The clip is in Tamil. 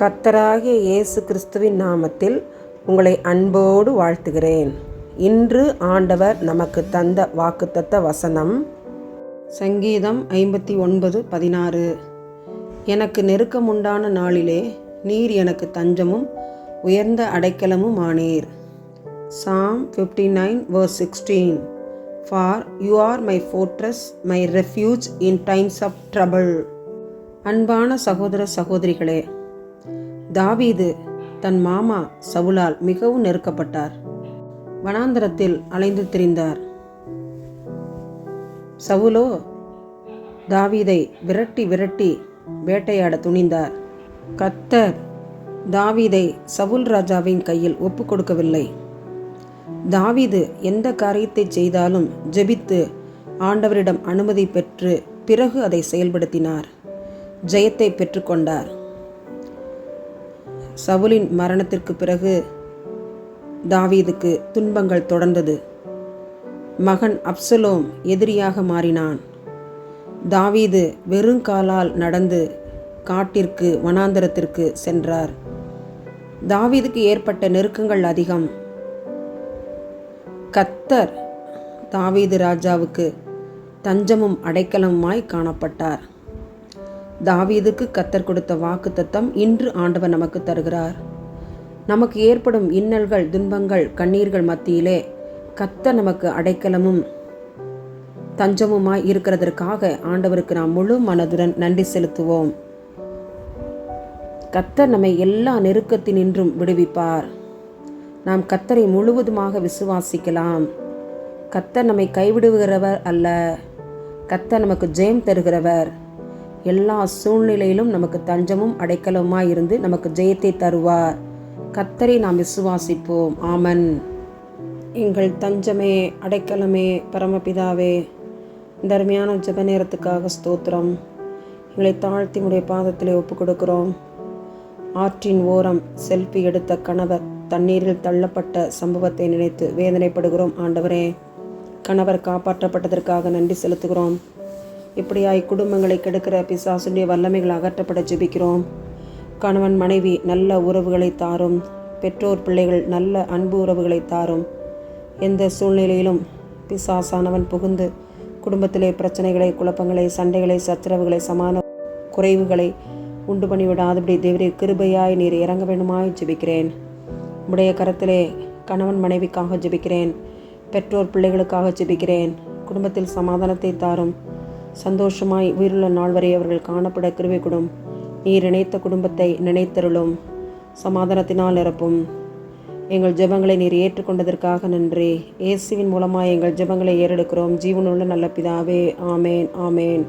கத்தராகிய இயேசு கிறிஸ்துவின் நாமத்தில் உங்களை அன்போடு வாழ்த்துகிறேன். இன்று ஆண்டவர் நமக்கு தந்த வாக்குத்தத்த வசனம் சங்கீதம் ஐம்பத்தி ஒன்பது பதினாறு. எனக்கு நெருக்கமுண்டான நாளிலே நீர் எனக்கு தஞ்சமும் உயர்ந்த அடைக்கலமும் ஆனீர் psalm fifty nine verse sixteen for you are my fortress my refuge in times of trouble அன்பான சகோதர சகோதரிகளே தாவீது தன் மாமா சவுலால் மிகவும் நெருக்கப்பட்டார். வனாந்தரத்தில் அலைந்து திரிந்தார். சவுலோ தாவீதை விரட்டி விரட்டி வேட்டையாட துணிந்தார். கத்தர் தாவீதை சவுல் ராஜாவின் கையில் ஒப்பு கொடுக்கவில்லை. தாவீது எந்த காரியத்தை செய்தாலும் ஜெபித்து ஆண்டவரிடம் அனுமதி பெற்று பிறகு அதை செயல்படுத்தினார். ஜெயத்தை பெற்றுக்கொண்டார். சவுலின் மரணத்திற்கு பிறகு தாவீதுக்கு துன்பங்கள் தொடர்ந்தது. மகன் அப்சலோம் எதிரியாக மாறினான். தாவீது வெறுங்காலால் நடந்து காட்டிற்கு வனாந்தரத்திற்கு சென்றார். தாவீதுக்கு ஏற்பட்ட நெருக்கங்கள் அதிகம். கத்தர் தாவீது ராஜாவுக்கு தஞ்சமும் அடைக்கலமுமாய் காணப்பட்டார். தாவீதுக்கு கத்தர் கொடுத்த வாக்கு தத்தம் இன்று ஆண்டவர் நமக்கு தருகிறார். நமக்கு ஏற்படும் இன்னல்கள் துன்பங்கள் கண்ணீர்கள் மத்தியிலே கத்த நமக்கு அடைக்கலமும் தஞ்சமுமாய் இருக்கிறதற்காக ஆண்டவருக்கு நாம் முழு மனதுடன் நன்றி செலுத்துவோம். கத்தர் நம்மை எல்லா நெருக்கத்தினின்றும் விடுவிப்பார். நாம் கத்தரை முழுவதுமாக விசுவாசிக்கலாம். கத்தர் நம்மை கைவிடுகிறவர் அல்ல. கத்தர் நமக்கு ஜெயம் தருகிறவர். எல்லா சூழ்நிலையிலும் நமக்கு தஞ்சமும் அடைக்கலமாக இருந்து நமக்கு ஜெயத்தை தருவார். கத்தரை நாம் விசுவாசிப்போம். ஆமன். எங்கள் தஞ்சமே அடைக்கலமே பரமபிதாவே இந்த அருமையான நேரத்துக்காக ஸ்தோத்திரம். எங்களை தாழ்த்தி உடைய பாதத்திலே ஒப்பு கொடுக்கிறோம் ஆற்றின் ஓரம் செல்ஃபி எடுத்த கணவர் தண்ணீரில் தள்ளப்பட்ட சம்பவத்தை நினைத்து வேதனைப்படுகிறோம். ஆண்டவரே கணவர் காப்பாற்றப்பட்டதற்காக நன்றி செலுத்துகிறோம். இப்படியாய் குடும்பங்களை கெடுக்கிற பிசாசுடைய வல்லமைகள் அகற்றப்பட ஜெபிக்கிறோம். கணவன் மனைவி நல்ல உறவுகளை தாரும். பெற்றோர் பிள்ளைகள் நல்ல அன்பு உறவுகளை தாரும். எந்த சூழ்நிலையிலும் பிசாசானவன் புகுந்து குடும்பத்திலே பிரச்சனைகளை குழப்பங்களை சண்டைகளை சச்சரவுகளை சமான குறைவுகளை உண்டு பண்ணிவிடாதபடி தேவரே கிருபையாய் நீர் இறங்க வேண்டுமாய் ஜெபிக்கிறேன். உடைய கரத்திலே கணவன் மனைவிக்காக ஜெபிக்கிறேன். பெற்றோர் பிள்ளைகளுக்காக ஜெபிக்கிறேன். குடும்பத்தில் சமாதானத்தை தாரும். சந்தோஷமாய் உயிருள்ள நாள் வரை அவர்கள் காணப்பட கிருவை கொடும் நீர் நினைத்த குடும்பத்தை நினைத்தருளும். சமாதானத்தினால் நிரப்பும். எங்கள் ஜெபங்களை நீர் ஏற்றுக்கொண்டதற்காக நன்றி. இயேசுவின் மூலமாக எங்கள் ஜெபங்களை ஏறெடுக்கிறோம். ஜீவனுள்ள நல்ல பிதாவே ஆமேன் ஆமேன்.